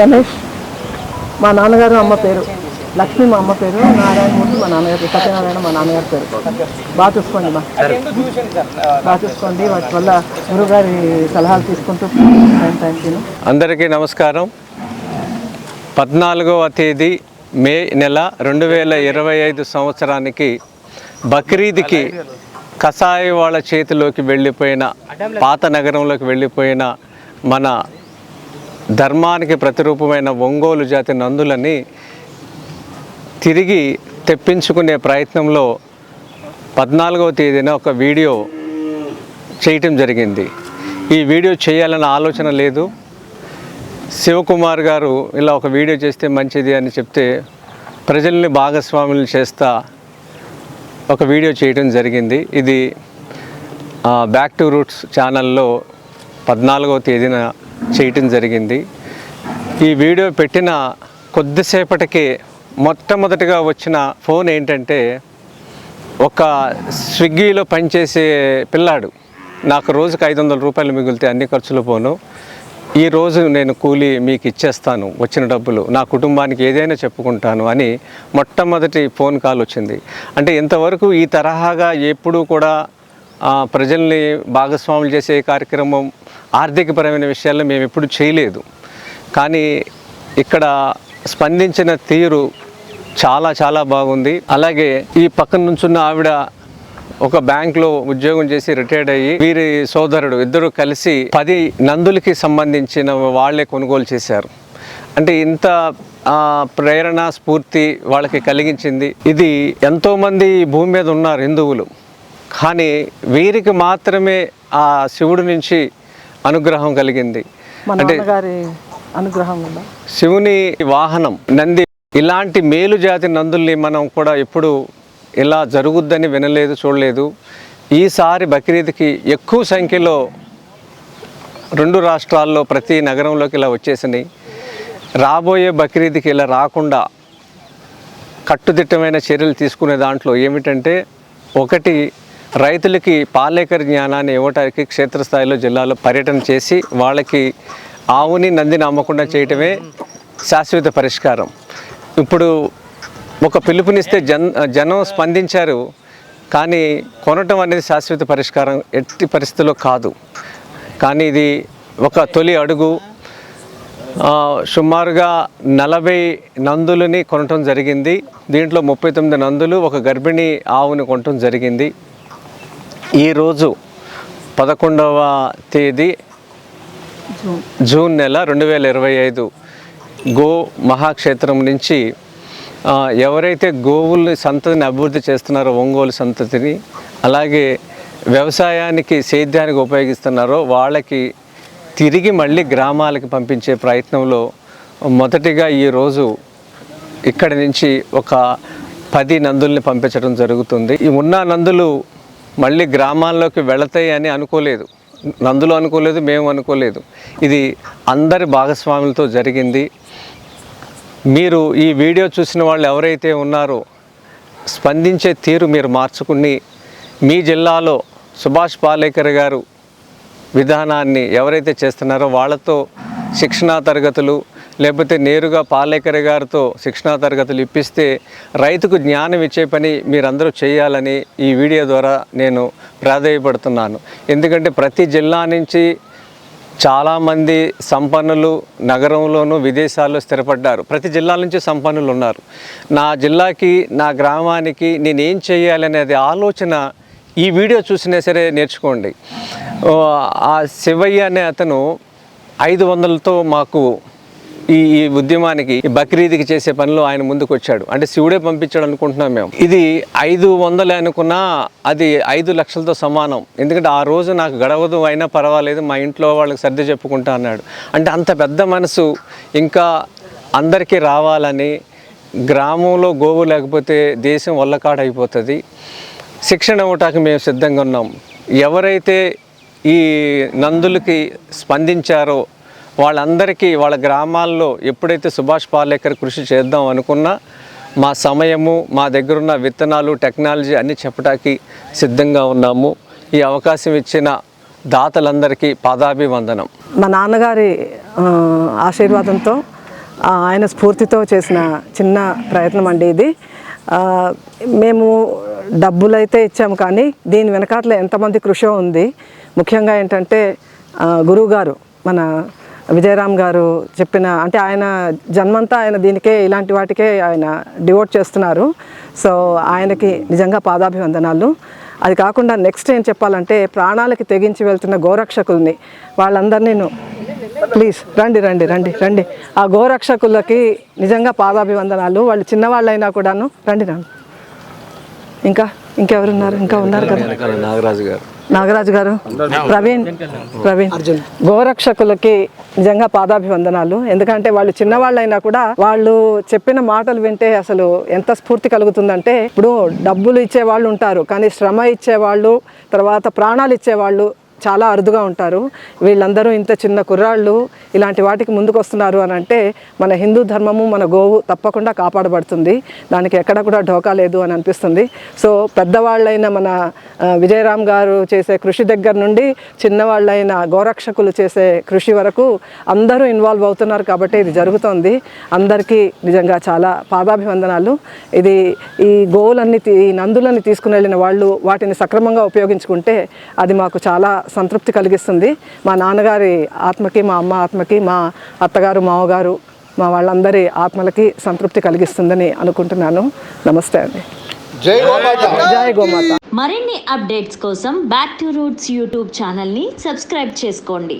రమేష్ మా నాన్నగారు అమ్మ పేరు. లక్ష్మి మా అమ్మ పేరు. నారాయణమూర్తి మా నాన్నగారు సత్యనారాయణ మా నాన్నగారు పేరు. బాగా చూసుకోండి మా. బాగా చూసుకోండి. వాటి వల్ల గురుగారి సలహాలు తీసుకుంటూ అందరికీ నమస్కారం. పద్నాలుగవ తేదీ మే నెల రెండు వేల ఇరవై ఐదు సంవత్సరానికి బక్రీద్కి కషాయ వాళ్ళ చేతిలోకి వెళ్ళిపోయిన పాత నగరంలోకి వెళ్ళిపోయిన మన ధర్మానికి ప్రతిరూపమైన ఒంగోలు జాతి నందులని తిరిగి తెప్పించుకునే ప్రయత్నంలో పద్నాలుగవ తేదీన ఒక వీడియో చేయటం జరిగింది. ఈ వీడియో చేయాలన్న ఆలోచన లేదు. శివకుమార్ గారు ఇలా ఒక వీడియో చేస్తే మంచిది అని చెప్తే ప్రజల్ని భాగస్వాములు చేస్తా ఒక వీడియో చేయటం జరిగింది. ఇది బ్యాక్ టు రూట్స్ ఛానల్లో పద్నాలుగవ తేదీన చేయటం జరిగింది. ఈ వీడియో పెట్టిన కొద్దిసేపటికి మొట్టమొదటిగా వచ్చిన ఫోన్ ఏంటంటే ఒక స్విగ్గీలో పనిచేసే పిల్లాడు. నాకు రోజుకు ఐదు వందల రూపాయలు మిగిలితే అన్ని ఖర్చులు పోను. ఈ రోజు నేను కూలి మీకు ఇచ్చేస్తాను వచ్చిన డబ్బులు. నా కుటుంబానికి ఏదైనా చెప్పుకుంటాను అని మొట్టమొదటి ఫోన్ కాల్ వచ్చింది. అంటే ఇంతవరకు ఈ తరహాగా ఎప్పుడూ కూడా ప్రజల్ని భాగస్వాములు చేసే కార్యక్రమం ఆర్థికపరమైన విషయాల్లో మేము ఎప్పుడు చేయలేదు. కానీ ఇక్కడ స్పందించిన తీరు చాలా చాలా బాగుంది. అలాగే ఈ పక్కన నుంచున్న ఆవిడ ఒక బ్యాంక్లో ఉద్యోగం చేసి రిటైర్డ్ అయ్యి వీరి సోదరుడు ఇద్దరు కలిసి పది నందులకి సంబంధించిన వాళ్ళే కొనుగోలు చేశారు. అంటే ఇంత ప్రేరణ స్ఫూర్తి వాళ్ళకి కలిగించింది. ఇది ఎంతోమంది భూమి మీద ఉన్నారు హిందువులు. కానీ వీరికి మాత్రమే ఆ శివుడి నుంచి అనుగ్రహం కలిగింది. నాన్నగారి అనుగ్రహం శివుని వాహనం నంది ఇలాంటి మేలు జాతి నందుల్ని మనం కూడా ఎప్పుడు ఇలా జరుగుద్దని వినలేదు చూడలేదు. ఈసారి బక్రీద్కి ఎక్కువ సంఖ్యలో రెండు రాష్ట్రాల్లో ప్రతి నగరంలోకి ఇలా వచ్చేసినాయి రాబోయే బక్రీద్కి ఇలా రాకుండా కట్టుదిట్టమైన చర్యలు తీసుకునే దాంట్లో ఏమిటంటే ఒకటి రైతులకి పాలేకర్ జ్ఞానాన్ని ఇవ్వటానికి క్షేత్రస్థాయిలో జిల్లాలో పర్యటన చేసి వాళ్ళకి ఆవుని నందిని అమ్మకుండా చేయటమే శాశ్వత పరిష్కారం. ఇప్పుడు ఒక పిలుపునిస్తే జన్ జనం స్పందించారు కానీ కొనటం అనేది శాశ్వత పరిష్కారం ఎట్టి పరిస్థితుల్లో కాదు. కానీ ఇది ఒక తొలి అడుగు. సుమారుగా నలభై నందులని కొనటం జరిగింది. దీంట్లో ముప్పై తొమ్మిది నందులు ఒక గర్భిణీ ఆవుని కొనటం జరిగింది. ఈరోజు పదకొండవ తేదీ జూన్. నెల రెండు వేల ఇరవై ఐదు గో మహాక్షేత్రం నుంచి ఎవరైతే గోవుల్ని సంతతిని అభివృద్ధి చేస్తున్నారో ఒంగోలు సంతతిని అలాగే వ్యవసాయానికి సేద్యానికి ఉపయోగిస్తున్నారో వాళ్ళకి తిరిగి మళ్ళీ గ్రామాలకి పంపించే ప్రయత్నంలో మొదటిగా ఈరోజు ఇక్కడి నుంచి ఒక పది నందుల్ని పంపించడం జరుగుతుంది. ఈ ఉన్న నందులు మళ్ళీ గ్రామాల్లోకి వెళతాయి అని అనుకోలేదు. నందులు అనుకోలేదు మేము అనుకోలేదు. ఇది అందరి భాగస్వాములతో జరిగింది. మీరు ఈ వీడియో చూసిన వాళ్ళు ఎవరైతే ఉన్నారో స్పందించే తీరు మీరు మార్చుకుని మీ జిల్లాలో సుభాష్ పాలేకర్ గారు విధానాన్ని ఎవరైతే చేస్తున్నారో వాళ్ళతో శిక్షణా తరగతులు లేకపోతే నేరుగా పాలేకర్ గారితో శిక్షణా తరగతులు ఇప్పిస్తే రైతుకు జ్ఞానం ఇచ్చే పని మీరందరూ చేయాలని ఈ వీడియో ద్వారా నేను ప్రాధాయపడుతున్నాను. ఎందుకంటే ప్రతి జిల్లా నుంచి చాలామంది సంపన్నులు నగరంలోనూ విదేశాల్లో స్థిరపడ్డారు. ప్రతి జిల్లా నుంచి సంపన్నులు ఉన్నారు. నా జిల్లాకి నా గ్రామానికి నేనేం చేయాలనేది ఆలోచన ఈ వీడియో చూసినా సరే నేర్చుకోండి. ఆ శివయ్య అనే అతను ఐదు వందలతో మాకు ఈ ఈ ఉద్యమానికి బక్రీద్కి చేసే పనిలో ఆయన ముందుకు వచ్చాడు అంటే శివుడే పంపించాడు అనుకుంటున్నాం మేము. ఇది ఐదు వందలు అనుకున్నా అది ఐదు లక్షలతో సమానం. ఎందుకంటే ఆ రోజు నాకు గడవదు అయినా పర్వాలేదు మా ఇంట్లో వాళ్ళకి సర్ది చెప్పుకుంటా అన్నాడు. అంటే అంత పెద్ద మనసు ఇంకా అందరికీ రావాలని గ్రామంలో గోవు లేకపోతే దేశం వల్లకాడైపోతుంది శిక్షణ ఇవ్వటానికి మేము సిద్ధంగా ఉన్నాం. ఎవరైతే ఈ నందులకి స్పందించారో వాళ్ళందరికీ వాళ్ళ గ్రామాల్లో ఎప్పుడైతే సుభాష్ పాలేకర్ కృషి చేద్దాం అనుకున్నా మా సమయము మా దగ్గరున్న విత్తనాలు టెక్నాలజీ అన్నీ చెప్పడానికి సిద్ధంగా ఉన్నాము. ఈ అవకాశం ఇచ్చిన దాతలందరికీ పాదాభివందనం. మా నాన్నగారి ఆశీర్వాదంతో ఆయన స్ఫూర్తితో చేసిన చిన్న ప్రయత్నం అండి ఇది. మేము డబ్బులైతే ఇచ్చాము కానీ దీని వెనకాతల ఎంతమంది కృషి ఉంది. ముఖ్యంగా ఏంటంటే గురువుగారు గురువు గారు మన విజయరామ్ గారు చెప్పిన అంటే ఆయన జన్మంతా ఆయన దీనికే ఇలాంటి వాటికే ఆయన డివోట్ చేస్తున్నారు. సో ఆయనకి నిజంగా పాదాభివందనాలు. అది కాకుండా నెక్స్ట్ ఏం చెప్పాలంటే ప్రాణాలకి తెగించి వెళ్తున్న గోరక్షకుల్ని వాళ్ళందరినీ ప్లీజ్ రండి రండి రండి రండి. ఆ గోరక్షకులకి నిజంగా పాదాభివందనాలు. వాళ్ళు చిన్నవాళ్ళైనా కూడాను రండి రండి. ఇంకా ఇంకెవరున్నారు? ఇంకా ఉన్నారు కదా? నాగరాజు గారు. నాగరాజు గారు ప్రవీణ్ ప్రవీణ్. గోరక్షకులకి నిజంగా పాదాభివందనాలు. ఎందుకంటే వాళ్ళు చిన్నవాళ్ళైనా కూడా వాళ్ళు చెప్పిన మాటలు వింటే అసలు ఎంత స్ఫూర్తి కలుగుతుందంటే ఇప్పుడు డబ్బులు ఇచ్చే వాళ్ళు ఉంటారు కానీ శ్రమ ఇచ్చేవాళ్ళు తర్వాత ప్రాణాలు ఇచ్చేవాళ్ళు చాలా అరుదుగా ఉంటారు. వీళ్ళందరూ ఇంత చిన్న కుర్రాళ్ళు ఇలాంటి వాటికి ముందుకు వస్తున్నారు అని అంటే మన హిందూ ధర్మము మన గోవు తప్పకుండా కాపాడబడుతుంది. దానికి ఎక్కడ కూడా ఢోకా లేదు అని అనిపిస్తుంది. సో పెద్దవాళ్ళైన మన విజయరామ్ గారు చేసే కృషి దగ్గర నుండి చిన్నవాళ్ళైన గోరక్షకులు చేసే కృషి వరకు అందరూ ఇన్వాల్వ్ అవుతున్నారు కాబట్టి ఇది జరుగుతోంది. అందరికీ నిజంగా చాలా పాదాభివందనాలు. ఇది ఈ గోవులన్నీ తీ- ఈ నందులని తీసుకుని వెళ్ళిన వాళ్ళు వాటిని సక్రమంగా ఉపయోగించుకుంటే అది మాకు చాలా సంతృప్తి కలిగిస్తుంది. మా నాన్నగారి ఆత్మకి మా అమ్మ ఆత్మకి మా అత్తగారు మావగారు మా వాళ్ళందరి ఆత్మలకి సంతృప్తి కలిగిస్తుందని అనుకుంటున్నాను. నమస్తే అండి. జై గోమాత. జై గోమాత. మరిన్ని అప్డేట్స్ కోసం బ్యాక్ టు రూట్స్ యూట్యూబ్ ఛానల్ని సబ్స్క్రైబ్ చేసుకోండి.